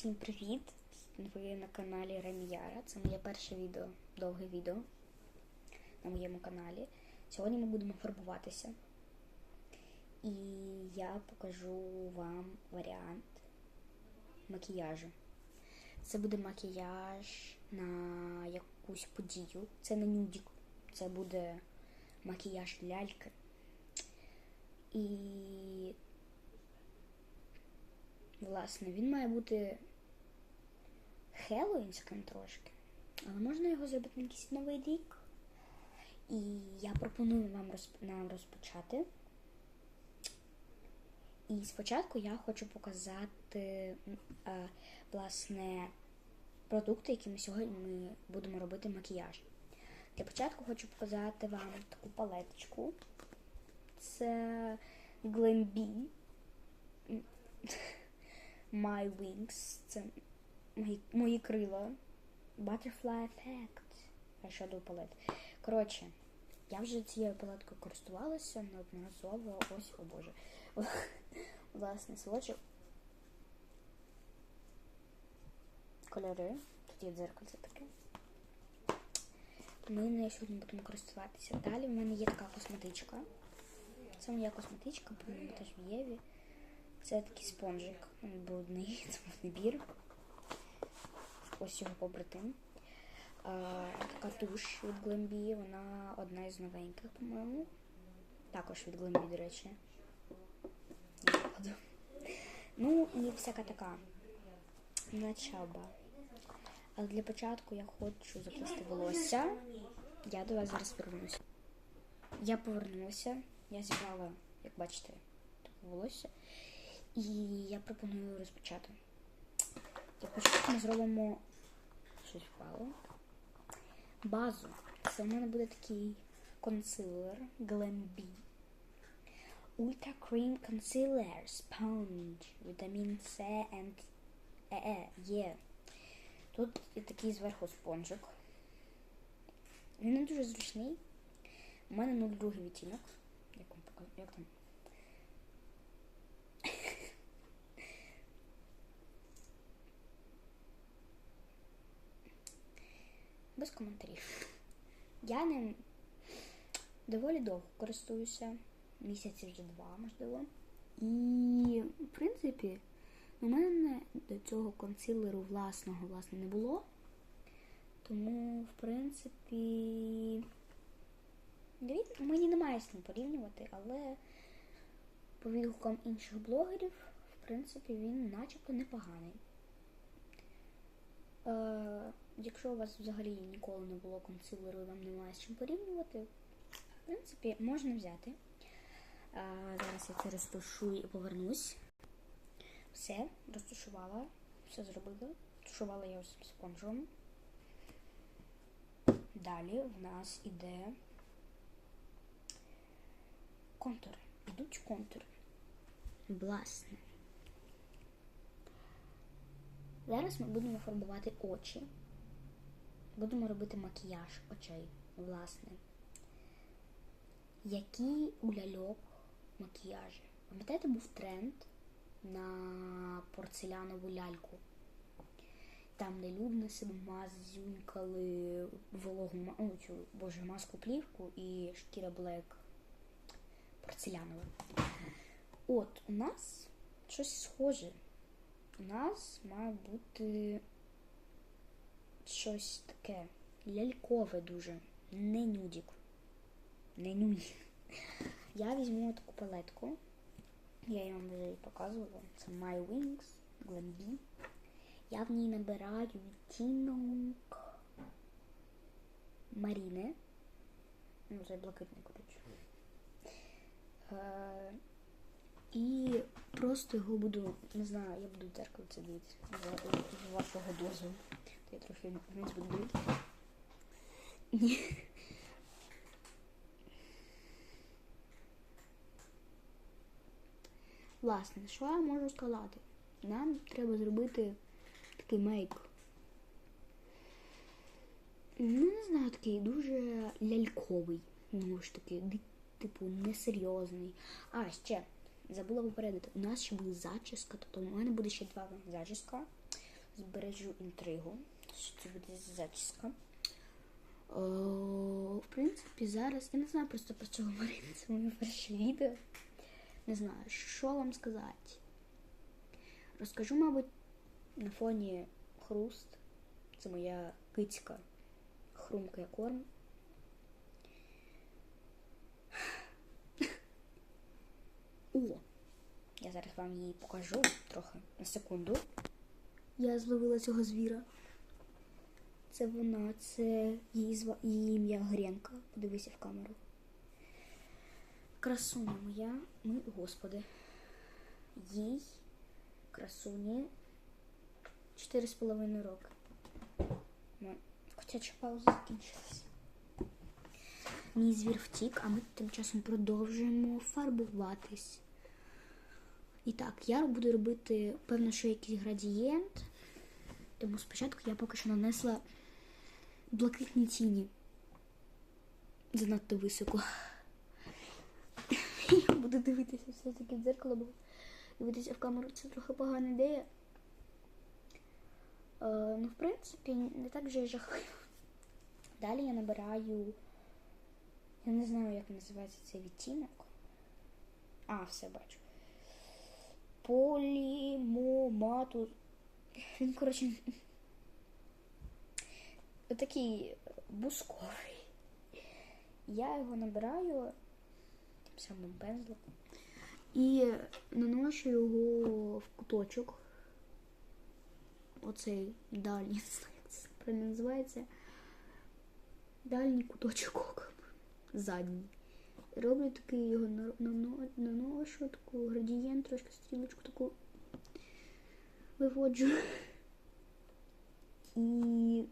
Всім привіт! Ви на каналі Реміяра. Це моє перше відео, довге відео на моєму каналі. Сьогодні ми будемо фарбуватися. І я покажу вам варіант макіяжу. Це буде макіяж на якусь подію. Це не нюдік, це буде макіяж ляльки. І Власне, він має бути хеллоуінським трошки, але можна його зробити на якийсь новий рік. І я пропоную вам розп... нам розпочати. І спочатку я хочу показати а, власне продукти, якими сьогодні ми будемо робити макіяж. Для початку хочу показати вам таку палеточку. Це Glambi. My Wings. Це мої, мої крила. Butterfly Effect. Eyeshadow палет. Коротше, я вже цією палеткою користувалася неодноразово. Ось, о Боже. Власне, свочу кольори. Тут є дзеркальце таке. Ми нею сьогодні будемо користуватися. Далі в мене є така косметичка. Це моя косметичка, по-моєму, теж в Єві. Це такий спонжик, він брудний, це набір. Ось його побратим. А, така туш від Glambi, вона одна із новеньких, по-моєму. Також від Glambi, до речі. Ну, і всяка така начаба. Але для початку я хочу заплести волосся. Я до вас зараз повернуся. Я повернулася, я зібрала, як бачите, таке волосся. І я пропоную розпочати. Для початку ми зробимо щось впало. Базу. Це в мене буде такий консилер Glambi. Ultra Cream Concealer Sponge. Вітамін С and ЕЕ є. Тут є такий зверху спонжик. Він не дуже зручний. У мене 02 відтінок. Як вам покажу? Як там? Без коментарів. Я ним доволі довго користуюся, місяці вже два, можливо. І, в принципі, у мене до цього консилеру власного власне не було. Тому, в принципі, мені немає з ним порівнювати, але по відгукам інших блогерів, в принципі, він начебто непоганий. Е, Якщо у вас взагалі ніколи не було консилеру і вам немає з чим порівнювати, в принципі, можна взяти. А, Зараз я це розтушу і повернусь. Все, розтушувала, все зробила. Тушувала я ось спонжем. Далі в нас іде контур. Ідуть контури. Власне. Зараз ми будемо фарбувати очі. Будемо робити макіяж очей, власне. Які у ляльок макіяжі? Пам'ятаєте, був тренд на порцелянову ляльку? Там, люди себе мазюнькали вологу ну, цю, боже, маску плівку і шкіра блек порцелянова. От, у нас щось схоже. У нас має бути щось таке лялькове дуже, не нюдік. Не нюдік. Я візьму таку палетку. Я її вам вже показувала. Це My Wings Glambi. Я в ній набираю відтінок Маріни. Ну, це блакитний, коротше. Е, і просто його буду, не знаю, я буду в дзеркало це дивитися з вашого дозволу. Я трохи вниз буду. Ні. Власне, що я можу сказати? Нам треба зробити такий мейк. Ну, не знаю, такий дуже ляльковий. Ну ж таки, типу, несерйозний. А, ще, забула попередити, у нас ще буде зачіска, тобто у мене буде ще два зачіска. збережу інтригу. Що це буде за зачіска. О, в принципі, зараз я не знаю просто про що говорити. Це моє перше відео. Не знаю, що вам сказати. Розкажу, мабуть, на фоні хруст. Це моя кицька хрумкає корм. О! Я зараз вам її покажу трохи на секунду. Я зловила цього звіра. Це вона, це її, зва... її ім'я Гренка. Подивися в камеру. Красуня моя, ну, господи. Їй красуні 4,5 роки. Ну, Котяча пауза закінчилась. Мій звір втік, а ми тим часом продовжуємо фарбуватись. І так, я буду робити, певно, що якийсь градієнт. Тому спочатку я поки що нанесла блакитні тіні. Занадто високо. Я буду дивитися все-таки в дзеркало, бо дивитися в камеру це трохи погана ідея. Е, ну, в принципі, не так вже й жахливо. Далі я набираю. Я не знаю, як називається цей відтінок. А, все бачу. Полімомату. Він, коротше, такий бусковий. Я його набираю тим самим пензликом і наношу його в куточок. Оцей дальній, правильно називається. Дальній куточок ока. Задній. Роблю такий його наношу, таку градієнт, трошки стрілочку таку виводжу. І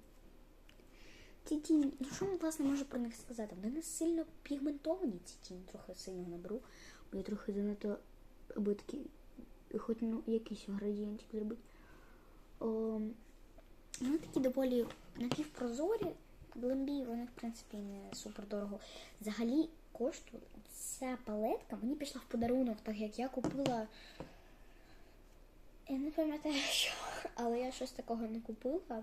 ці тіні, ну що власне можу про них сказати? Вони сильно пігментовані, ці тіні, трохи сильно наберу, бо я трохи занадто, аби такий, хоч ну, якийсь градієнтик зробити. О, вони такі доволі напівпрозорі, блембі, вони, в принципі, не супер дорого. Взагалі коштує ця палетка мені пішла в подарунок, так як я купила. Я не пам'ятаю, що, але я щось такого не купила.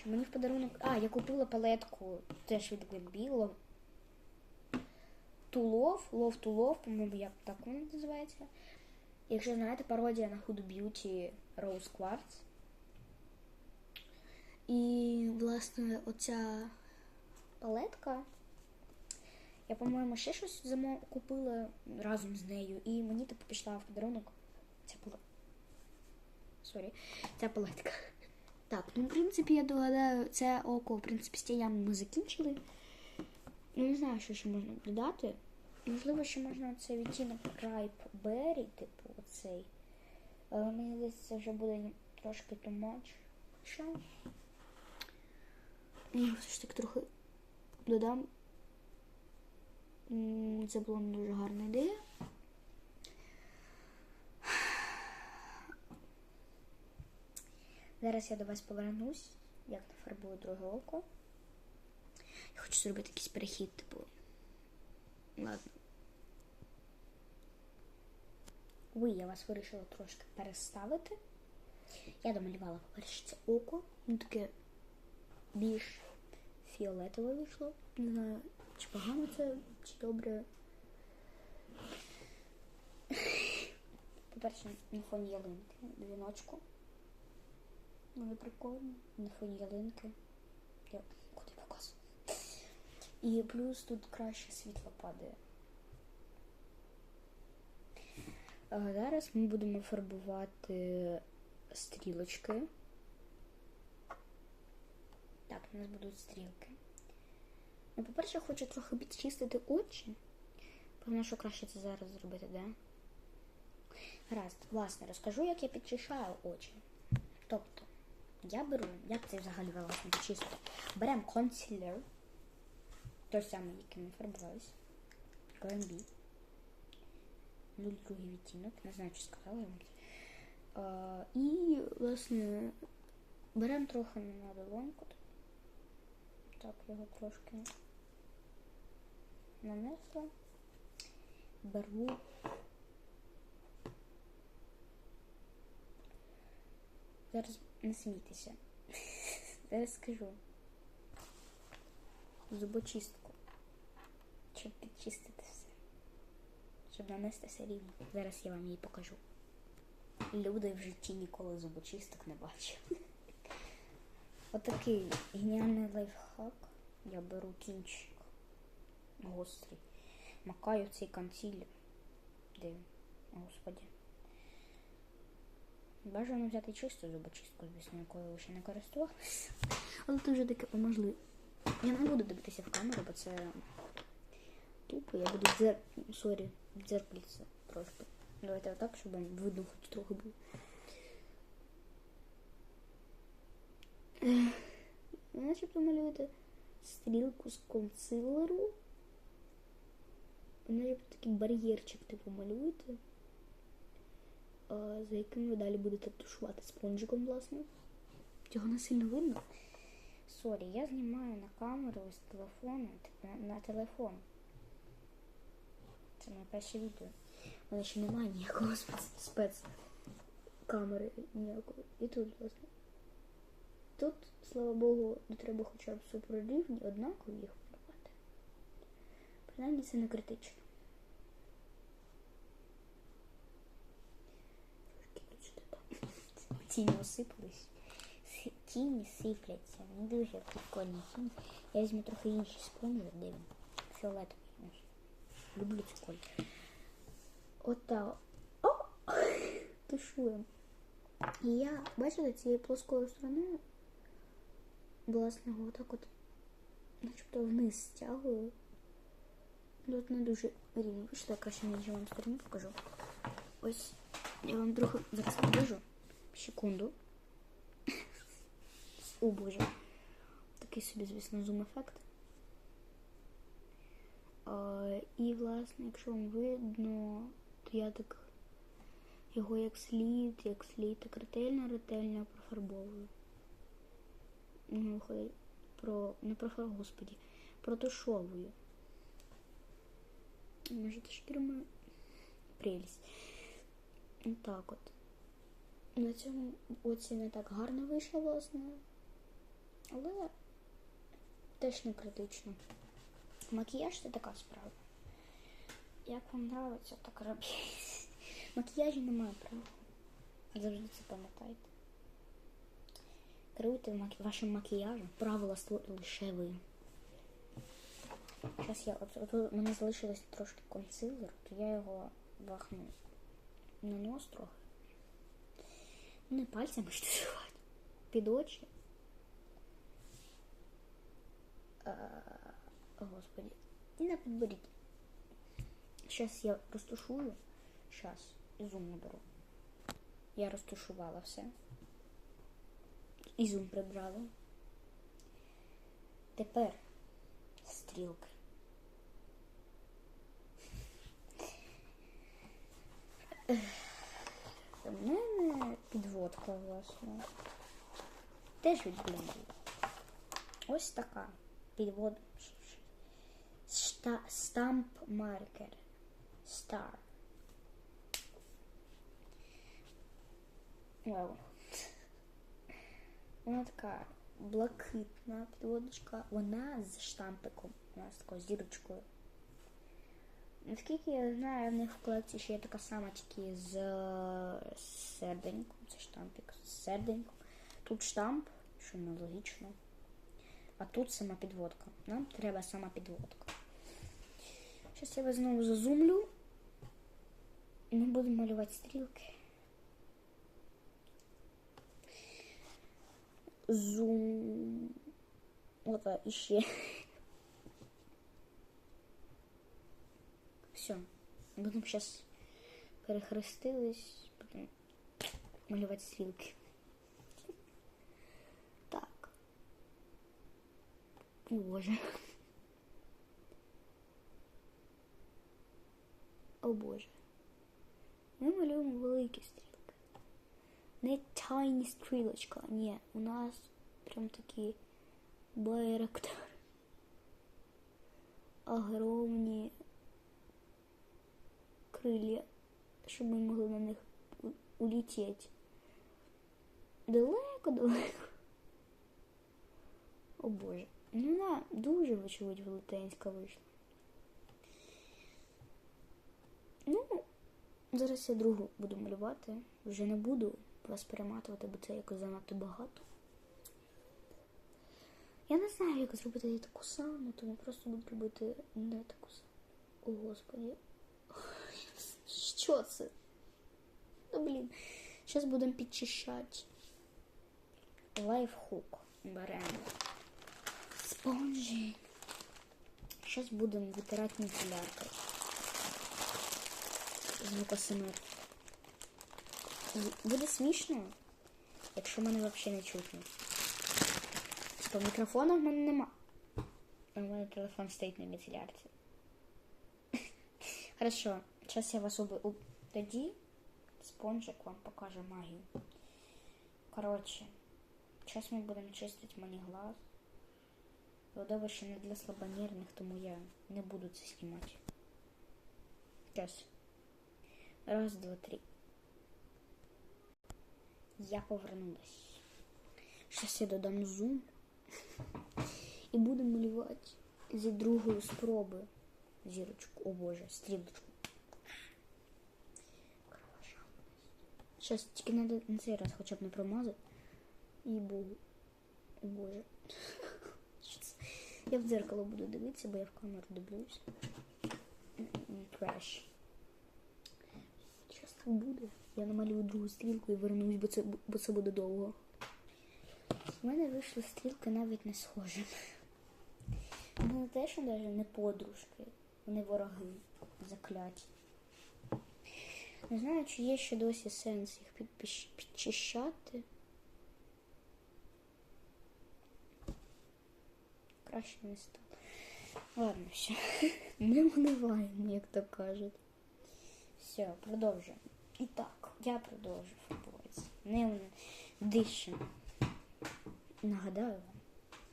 Що мені в подарунок. А, я купила палетку теж від Glambi. Тулов, лов тулов, по-моєму, як так вона називається. Якщо знаєте, пародія на Huda Beauty Rose Quartz. І, власне, оця палетка. Я, по-моєму, ще щось замо... купила разом з нею. І мені типу пішла в подарунок. Ця палетка. Сорі, ця палетка. Так, ну, в принципі, я догадаю, це око, в принципі, з тінями ми закінчили. Ну, не знаю, що ще можна додати. Можливо, ще можна цей відтінок Berry, типу, оцей. Але мені здається, це вже буде трошки much. Що? Я все ж таки трохи додам. Це була не дуже гарна ідея. Зараз я до вас повернусь, як нафарбую друге око. Я хочу зробити якийсь перехід, типу. Ладно. Ви, я вас вирішила трошки переставити. Я домалювала, по-перше, це око. Ну таке більш фіолетове вийшло. Не знаю, чи погано це, чи добре. По-перше, на фоні ялинки. Дзвіночку. Вони прикольні. На фоні ялинки. Я куди показую. І плюс тут краще світло падає. А зараз ми будемо фарбувати стрілочки. Так, у нас будуть стрілки. Ну, по-перше, хочу трохи підчистити очі. Певно, що краще це зараз зробити, да? Гаразд, власне, розкажу, як я підчищаю очі. Тобто, я беру, як це взагалі власне підчистити? Беремо консилер, той самий, яким ми фарбувались. Glambi. 02 відтінок, не знаю, чи сказала я вам. І, власне, беремо трохи на долоньку. Так, його трошки нанесла. Беру Зараз не смійтеся. Зараз скажу. Зубочистку. Щоб підчистити все. Щоб нанести все рівно. Зараз я вам її покажу. Люди в житті ніколи зубочисток не бачили. Отакий геніальний лайфхак. Я беру кінчик гострий. Макаю цей консилер. Де? Господи. Бажано взяти чисту зубочистку, звісно, якою ви ще не користувалися. Але дуже таке поможливо. Я не буду дивитися в камеру, бо це тупо. Я буду дзер... Сорі, дзеркальце трошки. Давайте отак, щоб вам видно хоч трохи було. Начебто малюєте стрілку з консилеру. Начебто такий бар'єрчик типу малюєте. За яким ви далі будете тушувати спонжиком, власне. Цього не сильно видно. Сорі, я знімаю на камеру з телефону, типу, на, на телефон. Це моє перше відео. У мене ще немає ніякого спец, спец ніякої. І тут, власне. Тут, слава Богу, не треба хоча б суперрівні, однаково їх вбивати. Принаймні це не критично. Трошки бачите, там Тіні осипались. Тіні сипляться. Не дуже прикольні тіні. Я візьму трохи інший спонжик, де він. Фіолетовий. Люблю цей колір. Ота. О! Тушуємо. І я, бачите, цією плоскою стороною, власне, отак от, начебто вниз стягую. Тут не дуже рівно. Бачите, я краще на вам сторону покажу. Ось я вам трохи зараз покажу. Секунду. О боже. Такий собі, звісно, зум-ефект. І, власне, якщо вам видно, то я так його як слід, як слід, так ретельно-ретельно профарбовую. Ну, виходить, про. не профар, господі, протушовую. Може, це шкірма прелість. Так от. На цьому оці не так гарно вийшло, власне. Але теж не критично. Макіяж це така справа. Як вам нравиться, так робіть. Макіяжі немає права. Завжди це пам'ятайте. Керуйте макі... вашим макіяжем. Правила лише ви. Зараз я от, от, мене залишилось трошки консилер, то я його вахну на нос трохи. Не пальцями ж тушувати. Під очі. А, господи. І на підборідді. Зараз я розтушую. Зараз. Зум наберу. Я розтушувала все. І зум прибрала. Тепер стрілки. У мене підводка, власне. Теж від бліндів. Ось така. Підвод. Шта... Стамп маркер. Star. Вау. Вона така блакитна підводочка. Вона з штампиком. Вона з такою зірочкою. Наскільки я знаю, в них в колекції ще є така сама, тільки з серденьком. Це штампик з серденьком. Тут штамп, що нелогічно. А тут сама підводка. Нам треба сама підводка. Зараз я вас знову зазумлю. І ми будемо малювати стрілки. Зум. Вот а, іще. Все. Будемо зараз перехрестились, будемо малювати стрілки. Так. Боже. О Боже. Ми малюємо великі стрілки. Не тайні стрілочка. Ні, у нас прям такі байрактори. Огромні крылья, щоб ми могли на них у- далеко-далеко. О Боже. Ну вона дуже, вочевидь, велетенська вийшла. Ну, зараз я другу буду малювати. Вже не буду вас перематувати, бо це якось занадто багато. Я не знаю, як зробити її таку саму, тому просто буду робити не таку саму. О, Господі. Що це? Ну, блін. Зараз будемо підчищати. Лайфхук беремо. Спонжі. Зараз будемо витирати міцеляркою. Звукосимир. Буде смішно, якщо мене взагалі не чутно. Типа мікрофона в мене нема. У мене телефон стоїть на міцелярці. Хорошо, зараз я вас уб... Тоді спонжик вам покаже магію. Коротше, зараз ми будемо чистити мені глаз. Видовище не для слабонервних, тому я не буду це знімати. Зараз. Раз, два, три. Я повернулась. Зараз я додам зум і буду малювати зі другої спроби зірочку. О боже, стрілочку. Зараз тільки треба на цей раз хоча б не промазати. І богу. О боже. Я в дзеркало буду дивитися, бо я в камеру дивлюсь. Краще. Зараз так буде. Я намалюю другу стрілку і вернусь, бо це, бо це буде довго. У мене вийшли стрілки навіть не схожі. Вони не те, що навіть не подружки, вони вороги закляті. Не знаю, чи є ще досі сенс їх підчищати. Краще не стало. Ладно, все. Не вливаємо, як то кажуть. Все, продовжуємо. І так, я продовжу фарбуватися. Не дишимо. Нагадаю вам,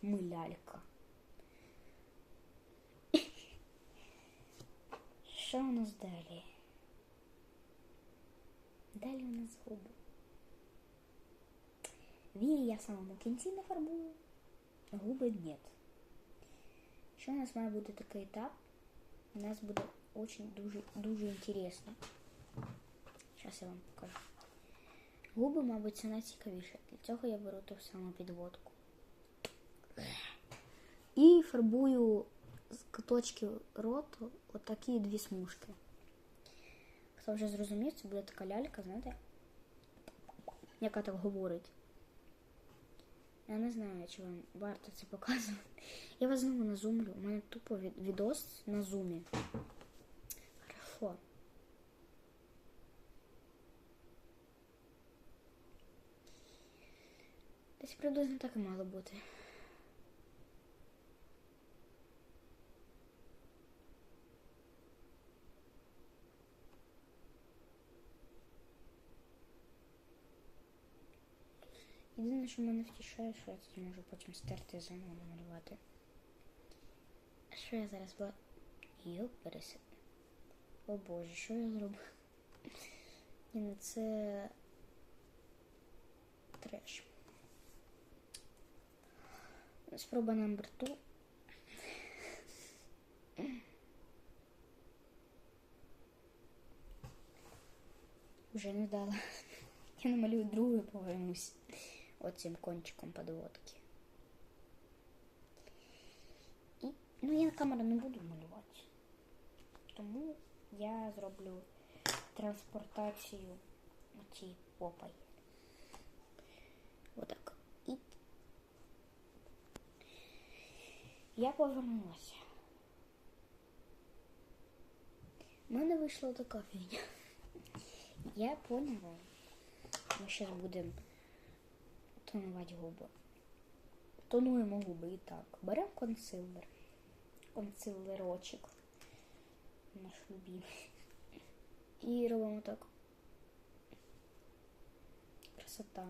ми лялька. Що у нас далі? Далі у нас губи. Вії я в самому кінці нафарбую, губи нет. Що у нас має бути такий етап? У нас буде очень дуже дуже інтересно. Зараз я вам покажу. Губи, мабуть, це найцікавіше. Для цього я беру ту саму підводку. І фарбую з куточки роту отакі дві смужки. Хто вже зрозумів, це буде така лялька, знаєте, яка так говорить. Я не знаю, чи вам варто це показувати. Я вас знову назумлю. У мене тупо від- відос на зумі. Хорошо. Десь приблизно так і мало бути. Єдине, що мене втішає, що я це можу потім стерти і заново намалювати. А що я зараз була? Йоп. О боже, що я зробив? Ні, ну це треш. Спроба номер ту. Вже не дала. Я намалюю другу і повернусь оцим кончиком подводки. І, ну, я на камеру не буду малювати. Тому я зроблю транспортацію оцій попой. Отак. І я повернулася. У мене вийшла така фігня. Я поняла. Ми зараз будемо тонувати губи. Тонуємо губи і так. Беремо консилер. Консилерочок. Наш любимий. І робимо так. Красота.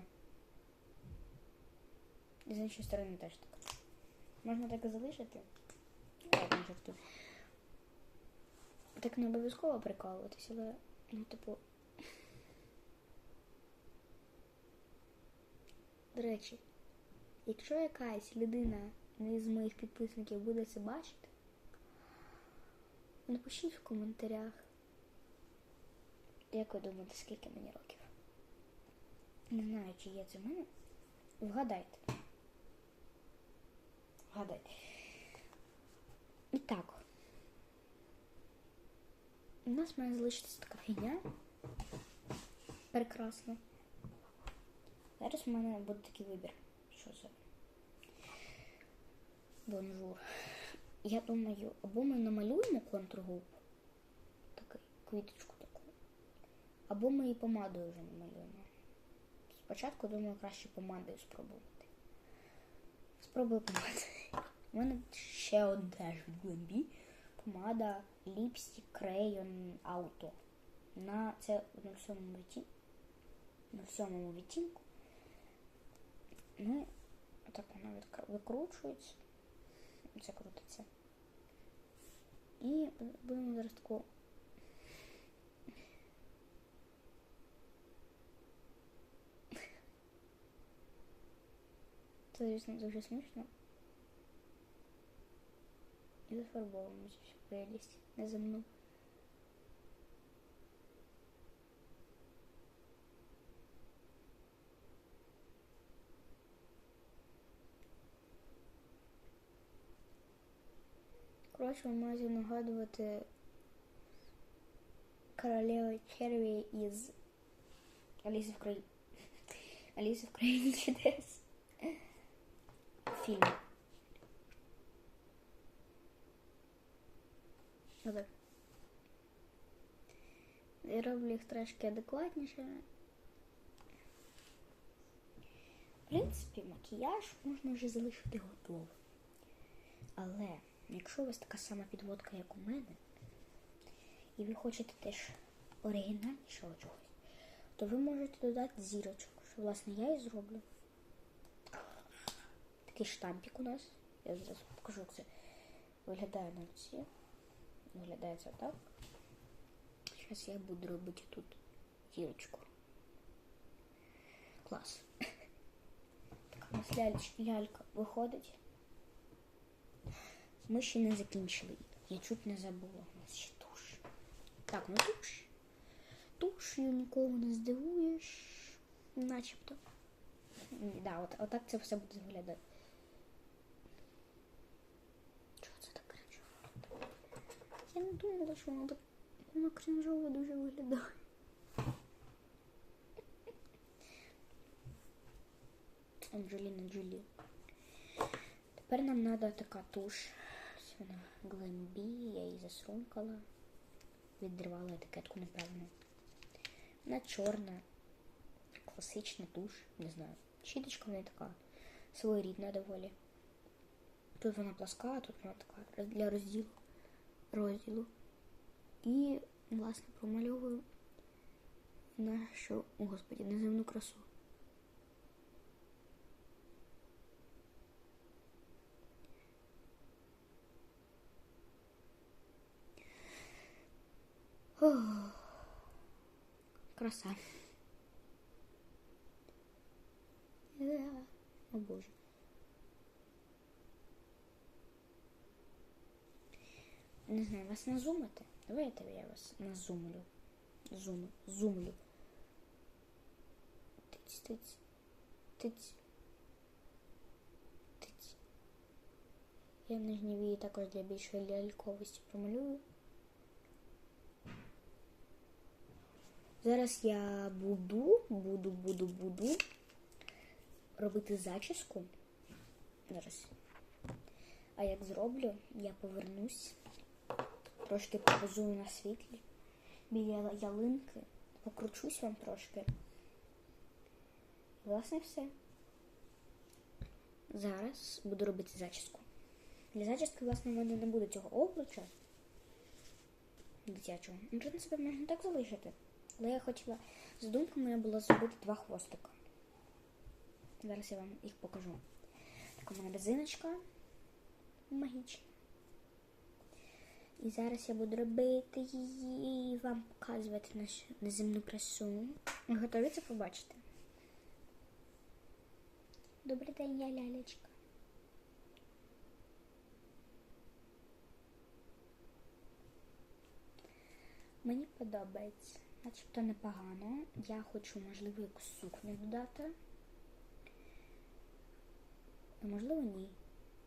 І з іншої сторони теж так. Можна так і залишити. Ладно, жартую. Так не обов'язково прикалуватись, але, ну, типу, До речі, якщо якась людина з моїх підписників буде це бачити, напишіть в коментарях, як ви думаєте, скільки мені років. Не знаю, чи є це в мене. Вгадайте. Вгадайте. І так. У нас має залишитися така фігня. Прекрасно. Зараз у мене буде такий вибір. Що це? Бонжур. Я думаю, або ми намалюємо контргуб, такий, квіточку таку, або ми її помадою вже намалюємо. Спочатку, думаю, краще помадою спробувати. Спробую помадою. У мене ще одна ж від Glambi. Помада Lipstick Crayon Auto. На це на всьому відтінку. На всьому відтінку. Ми так відкр- викручується. Це крутиться. І будемо зараз таку. Це, звісно, дуже смішно. І зафарбовуємо цю всю прелість неземну. Коротше, ви маєте нагадувати королеву черві із Аліси в країні. Аліса в країні чудес. Фільм. Отак. Я роблю їх трошки адекватніше. В принципі, макіяж можна вже залишити готовий. Але якщо у вас така сама підводка, як у мене, і ви хочете теж оригінальнішого чогось, то ви можете додати зірочок, що власне я і зроблю. Такий штампик у нас. Я зараз покажу, як це виглядає на руці. Виглядає це так. Зараз я буду робити тут зірочку. Клас. Така у нас лялька виходить. Ми ще не закінчили. Я чуть не забула. У нас ще туш. Так, ну туш. Туш'ю нікого не здивуєш. Начебто. Да, от, отак це все буде виглядати. Чого це так кринжово? Я не думала, що воно так воно кринжово дуже виглядає. Анджеліна Джолі. Тепер нам треба така туш. Вона Глембі, я її засрумкала. Відривала етикетку неправильно. Вона чорна, класична туш, не знаю. Щіточка в неї така своєрідна доволі. Тут вона пласка, а тут вона така для розділу. розділу. І, власне, промальовую нашу, о господі, неземну красу. краса. Е, О боже. Не знаю, вас назумити? Давайте я вас назумлю. Зум, зумлю. Тиць, тиць, тиць. Тиць. Я в нижній вії також для більшої ляльковості промалюю. Зараз я буду, буду, буду, буду робити зачіску. Зараз. А як зроблю, я повернусь, трошки попозую на світлі біля ялинки, покручусь вам трошки. Власне, все. Зараз буду робити зачіску. Для зачіски, власне, в мене не буде цього обличчя дитячого. Ну, в принципі, можна так залишити. Але я хотіла, задумка моя була зробити два хвостика. Зараз я вам їх покажу. Така мене резиночка магічна. І зараз я буду робити її і вам показувати нашу неземну красу. Готові це побачити? Добрий день, я лялечка. Мені подобається, начебто непогано. Я хочу, можливо, якусь сукню додати. Можливо, ні.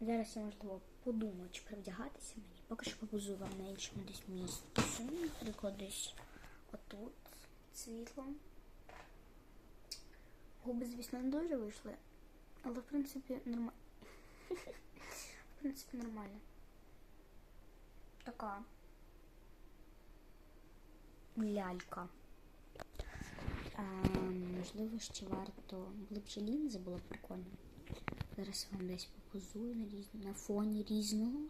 Зараз я, можливо, подумаю, чи привдягатися мені. Поки що попозую вам на іншому десь місці. Наприклад, десь отут світло. Губи, звісно, не дуже вийшли, але в принципі нормально. В принципі, нормально. Така лялька. А, можливо, ще варто. Були б ще лінзи, було б прикольно. Зараз я вам десь попозую на різні, на фоні різного.